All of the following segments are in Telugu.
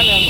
Ayan,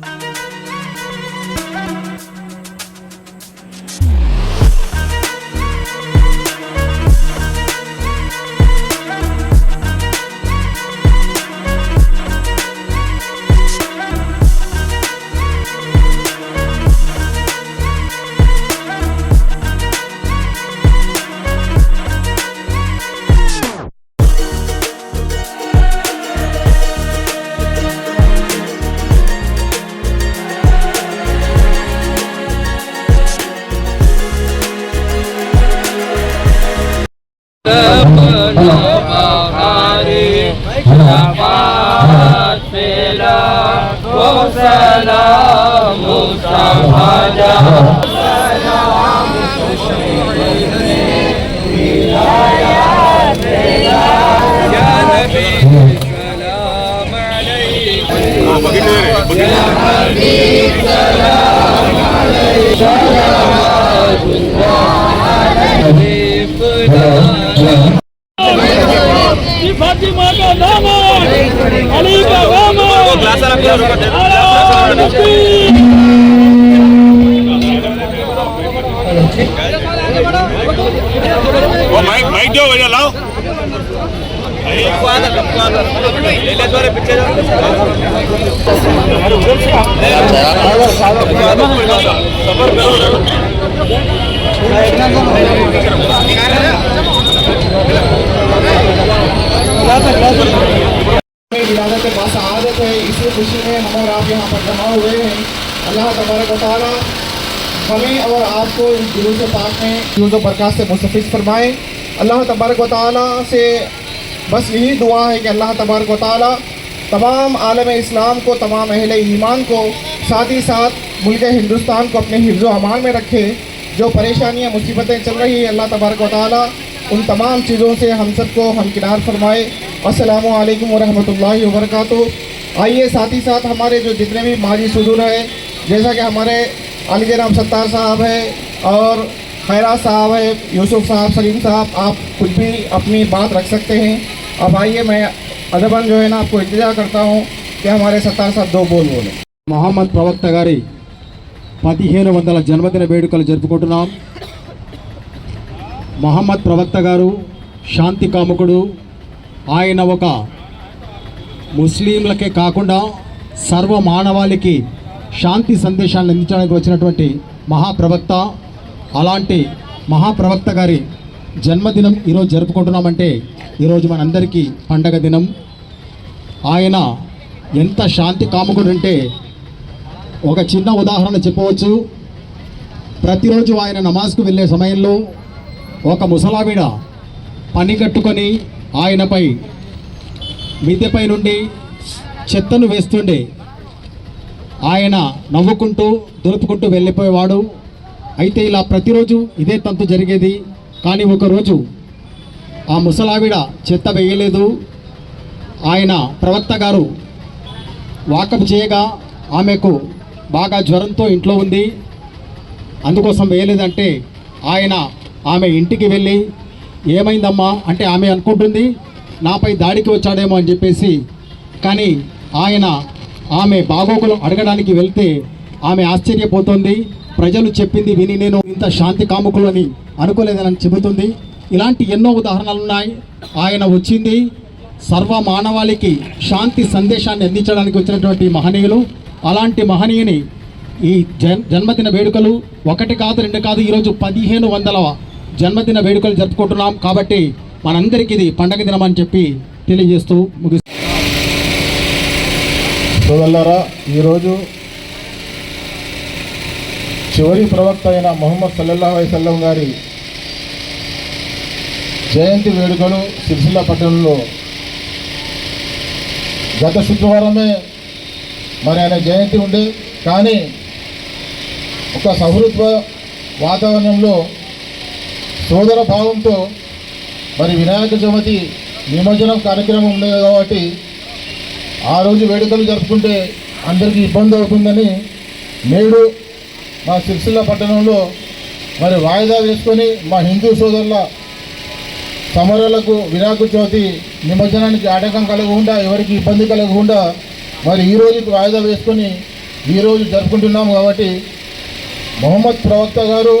Bye. حماد فلا وسلام مصطفى سلام يا نبي سلام عليك يا حبيب سلام عليك. سلام الله माइक माइक दो भैया लाओ में विलादत बासआदत है इसी खुशी में हम और आप यहाँ पर जमा हुए हैं। अल्लाह तबारक वाली हमें और आपको इस जुलूस पाक में जुलूस बरकत से मुस्तफ़ फरमाए। अल्लाह तबारक वाली से बस यही दुआ है कि अल्लाह तबारक वाली तमाम आलम इस्लाम को, तमाम अहल ईमान को साथ ही साथ मुल्क हिंदुस्तान को अपने हिफ्ज़ अमान में रखे। जो परेशानियाँ, मुसीबतें चल रही हैं, अल्लाह तबारक व तआला उन तमाम चीज़ों से हम सबको हमकिनार फरमाए असलकम वरहमल वबरक आइए साथ ही साथ हमारे जो जितने भी माजी सदूर हैं जैसा कि हमारे अली जनाब सत्तार साहब है और खैरा साहब है यूसुफ साहब सलीम साहब आप कुछ भी अपनी बात रख सकते हैं अब आइए मैं अदबन जो है ना आपको इंतजार करता हूँ कि हमारे सत्तार साहब दो बोल बोले మహమ్మద్ ప్రవక్త గారి పదిహేను వందల జన్మదిన వేడుకలు జరుపుకుంటున్నాం మహమ్మద్ ప్రవక్త గారు శాంతి కాముకుడు ఆయన ఒక ముస్లింలకే కాకుండా సర్వ మానవాళికి శాంతి సందేశాలను అందించడానికి వచ్చినటువంటి మహాప్రవక్త అలాంటి మహాప్రవక్త గారి జన్మదినం ఈరోజు జరుపుకుంటున్నామంటే ఈరోజు మనందరికీ పండగ దినం. ఆయన ఎంత శాంతి కాముకుడు అంటే ఒక చిన్న ఉదాహరణ చెప్పవచ్చు. ప్రతిరోజు ఆయన నమాజ్కు వెళ్ళే సమయంలో ఒక ముసలావిడ పని కట్టుకొని ఆయనపై మిద్దెపై నుండి చెత్తను వేస్తుండే. ఆయన నవ్వుకుంటూ దులుపుకుంటూ వెళ్ళిపోయేవాడు. అయితే ఇలా ప్రతిరోజు ఇదే తంతు జరిగేది. కానీ ఒకరోజు ఆ ముసలావిడ చెత్త వేయలేదు. ఆయన ప్రవక్త గారు వాకప్ చేయగా ఆమెకు బాగా జ్వరంతో ఇంట్లో ఉంది. అందుకోసం వేయలేదంటే ఆయన ఆమె ఇంటికి వెళ్ళి ఏమైందమ్మా? అంటే ఆమె అనుకుంటుంది నాపై దాడికి వచ్చాడేమో అని చెప్పేసి. కానీ ఆయన ఆమె బాగోగులు అడగడానికి వెళ్తే ఆమె ఆశ్చర్యపోతుంది. ప్రజలు చెప్పింది విని నేను ఇంత శాంతి కాముకులని అనుకోలేదని చెబుతుంది. ఇలాంటి ఎన్నో ఉదాహరణలు ఉన్నాయి. ఆయన వచ్చింది సర్వ మానవాళికి శాంతి సందేశాన్ని అందించడానికి వచ్చినటువంటి మహనీయులు. అలాంటి మహనీయుని ఈ జన్ జన్మదిన వేడుకలు ఒకటి కాదు రెండు కాదు ఈరోజు పదిహేను వందల జన్మదిన వేడుకలు జరుపుకుంటున్నాం కాబట్టి మనందరికీ ఇది పండగ దినం అని చెప్పి తెలియజేస్తూ ముగి ఈరోజు చివరి ప్రవక్త అయిన మొహమ్మద్ సల్లల్లా అలైహి వసల్లం గారి జయంతి వేడుకలు సిరిసిల్ల పట్టణంలో గత శుక్రవారమే మరి ఆయన జయంతి ఉండే. కానీ ఒక సహృత్వ వాతావరణంలో సోదర భావంతో మరి వినాయక చవితి నిమజ్జనం కార్యక్రమం ఉండేది కాబట్టి ఆ రోజు వేడుకలు జరుపుకుంటే అందరికీ ఇబ్బంది అవుతుందని నేడు మా సిరిసిల్ల పట్టణంలో మరి వాయిదా వేసుకొని మా హిందూ సోదరుల సమరాలకు వినాయక చవితి నిమజ్జనానికి ఆటంకం కలగకుండా ఎవరికి ఇబ్బంది కలగకుండా మరి ఈ రోజుకి వాయిదా వేసుకొని ఈరోజు జరుపుకుంటున్నాము కాబట్టి మొహమ్మద్ ప్రవక్త గారు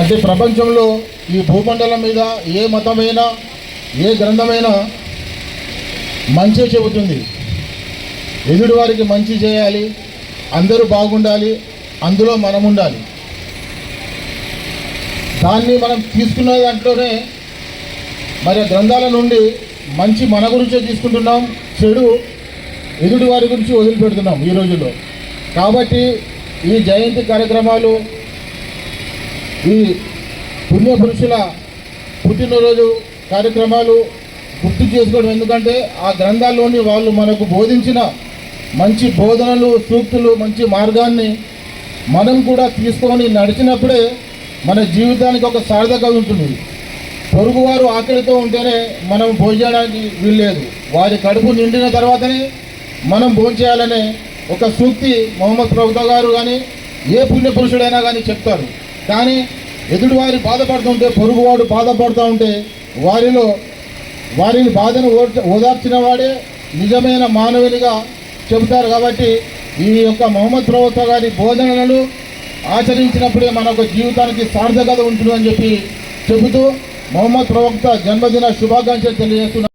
అంటే ప్రపంచంలో ఈ భూమండలం మీద ఏ మతమైనా ఏ గ్రంథమైనా మంచి చెబుతుంది. ఎదుటి వారికి మంచి చేయాలి అందరూ బాగుండాలి అందులో మనం ఉండాలి దాన్ని మనం తీసుకున్న దాంట్లోనే మరి గ్రంథాల నుండి మంచి మన గురించే తీసుకుంటున్నాం చెడు ఎదుటి వారి గురించి వదిలిపెడుతున్నాం ఈ రోజుల్లో. కాబట్టి ఈ జయంతి కార్యక్రమాలు ఈ పుణ్య పురుషుల పుట్టినరోజు కార్యక్రమాలు గుర్తు చేసుకోవడం ఎందుకంటే ఆ గ్రంథాల్లోని వాళ్ళు మనకు బోధించిన మంచి బోధనలు సూక్తులు మంచి మార్గాన్ని మనం కూడా తీసుకొని నడిచినప్పుడే మన జీవితానికి ఒక సార్థకత ఉంటుంది. పొరుగువారు ఆకలితో ఉంటేనే మనం భోజనానికి వీల్లేదు. వారి కడుపు నిండిన తర్వాతనే మనం భోంచేయాలనే ఒక సూక్తి మొహమ్మద్ ప్రభుత్వ గారు కానీ ఏ పుణ్య పురుషుడైనా కానీ చెప్తారు. కానీ ఎదుటి వారి బాధపడుతుంటే పొరుగువాడు బాధపడుతూ ఉంటే వారిలో వారిని బాధను ఓదార్చిన వాడే నిజమైన మానవునిగా చెబుతారు కాబట్టి ఈ యొక్క మొహమ్మద్ ప్రవక్త గారి బోధనలను ఆచరించినప్పుడే మన యొక్క జీవితానికి సార్థకత ఉంటుందని చెప్పి చెబుతూ మొహమ్మద్ ప్రవక్త జన్మదిన శుభాకాంక్షలు తెలియజేస్తున్నారు